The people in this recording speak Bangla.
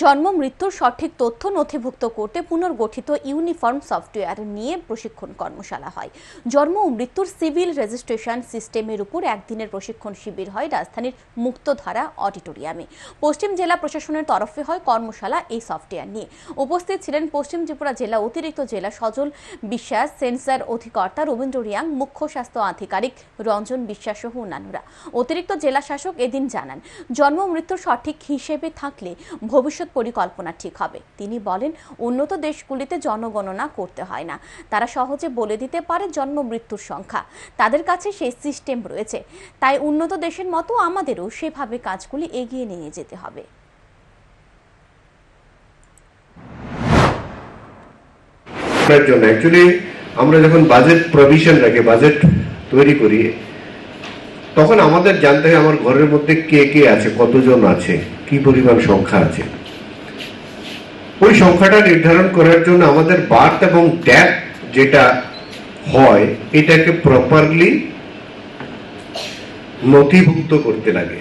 জন্ম মৃত্যুর সঠিক তথ্য নথিভুক্ত করতে পুনর্গঠিত ইউনিফর্ম সফটওয়্যার নিয়ে প্রশিক্ষণ কর্মশালা হয়। জন্ম ও মৃত্যুর সিভিল রেজিস্ট্রেশন সিস্টেমের উপর একদিনের প্রশিক্ষণ শিবির হয় রাজধানীর মুক্তধারা অডিটোরিয়ামে। পশ্চিম জেলা প্রশাসনের তরফে হয় কর্মশালা এই সফটওয়্যার নিয়ে। উপস্থিত ছিলেন পশ্চিম ত্রিপুরা জেলা অতিরিক্ত জেলা সজল বিশ্বাস, সেন্সার অধিকর্তা রবীন্দ্র রিয়াং, মুখ্য স্বাস্থ্য আধিকারিক রঞ্জন বিশ্বাস সহ অন্যান্যরা। অতিরিক্ত জেলা শাসক এদিন জানান, জন্ম মৃত্যুর সঠিক হিসেবে থাকলে ভবিষ্যৎ পরিকল্পনা ঠিক হবে। তিনি বলেন, উন্নত দেশগুলিতে জনগণনা করতে হয় না। তারা সহজে বলে দিতে পারে জন্ম মৃত্যুর সংখ্যা। তাদের কাছে সেই সিস্টেম রয়েছে। তাই উন্নত দেশের মতো আমাদেরও সেভাবে কাজগুলি এগিয়ে নিয়ে যেতে হবে। আমরা যখন বাজেট প্রভিশন রাখি বাজেট তৈরি করি, তখন আমাদের জানতে হয় আমার ঘরের মধ্যে কে কে আছে, কতজন আছে, কি পরিমাণ সংখ্যা আছে। ওই সংখ্যাটা নির্ধারণ করার জন্য আমাদের বার্থ এবং ডেথ যেটা হয়, এটাকে প্রপারলি নথিভুক্ত করতে লাগে।